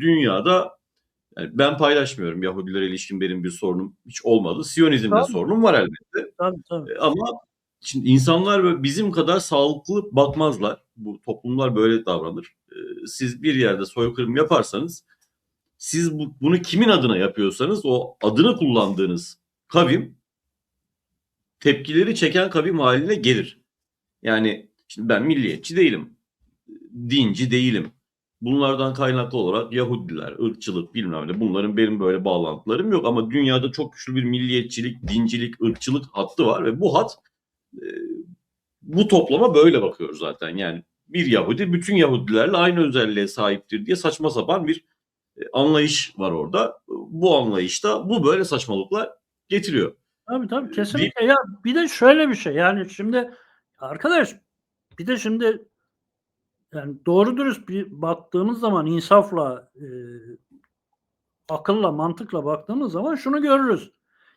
dünyada yani ben paylaşmıyorum. Yahudilere ilişkin benim bir sorunum hiç olmadı. Siyonizmle Tabii. sorunum var elbette. Tabii tabii. E, Ama şimdi insanlar böyle bizim kadar sağlıklı bakmazlar. Bu toplumlar böyle davranır. E, Siz bir yerde soykırım yaparsanız siz bu- bunu kimin adına yapıyorsanız o adını kullandığınız kavim tepkileri çeken kavim haline gelir. Yani şimdi ben milliyetçi değilim. Dinci değilim. Bunlardan kaynaklı olarak Yahudiler, ırkçılık bilmem ne bunların benim böyle bağlantılarım yok ama dünyada çok güçlü bir milliyetçilik, dincilik, ırkçılık hattı var ve bu hat e, bu toplama böyle bakıyor zaten. Yani bir Yahudi bütün Yahudilerle aynı özelliğe sahiptir diye saçma sapan bir e, anlayış var orada. Bu anlayışta bu böyle saçmalıklar getiriyor. Tabii tabii kesinlikle. Ya bir de şöyle bir şey yani şimdi arkadaş bir de şimdi yani doğru dürüst bir baktığımız zaman insafla e, akılla mantıkla baktığımız zaman şunu görürüz.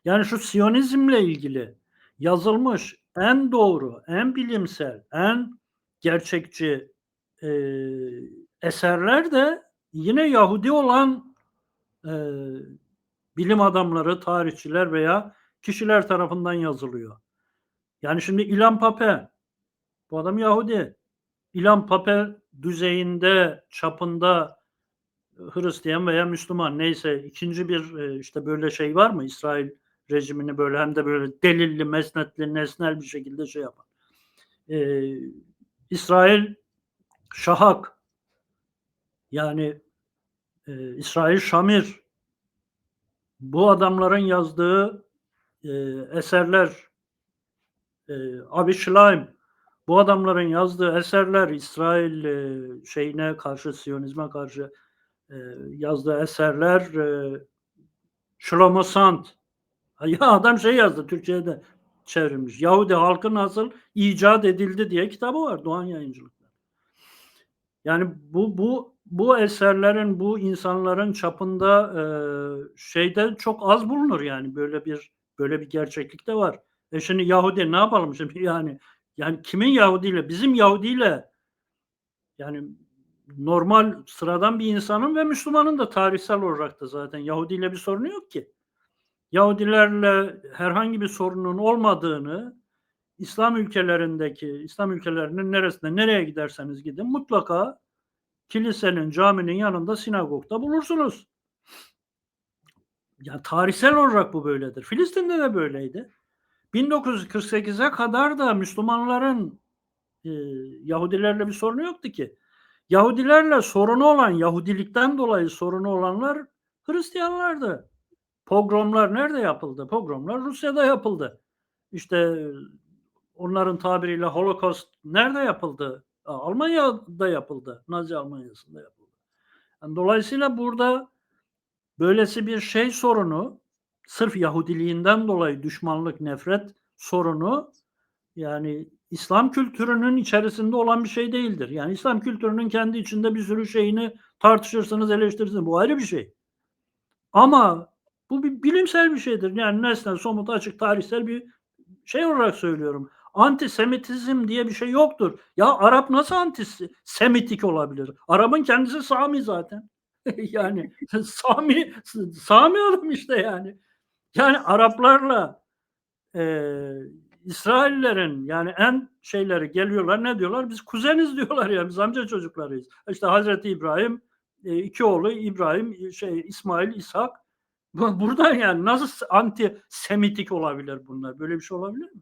Yani şu Siyonizmle ilgili yazılmış en doğru, en bilimsel, en gerçekçi e, eserler de yine Yahudi olan e, bilim adamları, tarihçiler veya kişiler tarafından yazılıyor. Yani şimdi İlhan Pape, bu adam Yahudi. İlhan Pape düzeyinde, çapında Hristiyan veya Müslüman neyse ikinci bir e, işte böyle şey var mı? İsrail rejimini böyle hem de böyle delilli, mesnetli, nesnel bir şekilde şey yapan. Ee, İsrail Şahak yani e, İsrail Şamir bu adamların yazdığı e, eserler e, Abi Schleim bu adamların yazdığı eserler İsrail e, şeyine karşı Siyonizme karşı e, yazdığı eserler e, Shlomo Sant ya adam şey yazdı Türkçe'de çevrilmiş. Yahudi halkı nasıl icat edildi diye kitabı var Doğan Yayıncılık'ta. Yani bu bu bu eserlerin bu insanların çapında e, şeyde çok az bulunur yani böyle bir böyle bir gerçeklik de var. E şimdi Yahudi ne yapalım şimdi yani yani kimin Yahudiyle bizim Yahudiyle yani normal sıradan bir insanın ve Müslümanın da tarihsel olarak da zaten Yahudiyle bir sorunu yok ki. Yahudilerle herhangi bir sorunun olmadığını İslam ülkelerindeki İslam ülkelerinin neresinde nereye giderseniz gidin mutlaka kilisenin, caminin yanında sinagogda bulursunuz. Yani tarihsel olarak bu böyledir. Filistin'de de böyleydi. 1948'e kadar da Müslümanların e, Yahudilerle bir sorunu yoktu ki. Yahudilerle sorunu olan, Yahudilikten dolayı sorunu olanlar Hristiyanlardı. Pogromlar nerede yapıldı? Pogromlar Rusya'da yapıldı. İşte onların tabiriyle Holocaust nerede yapıldı? Almanya'da yapıldı. Nazi Almanya'sında yapıldı. Yani dolayısıyla burada böylesi bir şey sorunu sırf Yahudiliğinden dolayı düşmanlık, nefret sorunu yani İslam kültürünün içerisinde olan bir şey değildir. Yani İslam kültürünün kendi içinde bir sürü şeyini tartışırsınız, eleştirirsiniz. Bu ayrı bir şey. Ama bu bir bilimsel bir şeydir. Yani nesnel, somut, açık, tarihsel bir şey olarak söylüyorum. Antisemitizm diye bir şey yoktur. Ya Arap nasıl antisemitik olabilir? Arap'ın kendisi Sami zaten. yani Sami Sami adam işte yani. Yani Araplarla e, İsraillerin yani en şeyleri geliyorlar ne diyorlar? Biz kuzeniz diyorlar ya biz amca çocuklarıyız. İşte Hazreti İbrahim e, iki oğlu İbrahim şey İsmail İshak buradan yani nasıl anti semitik olabilir bunlar? Böyle bir şey olabilir mi?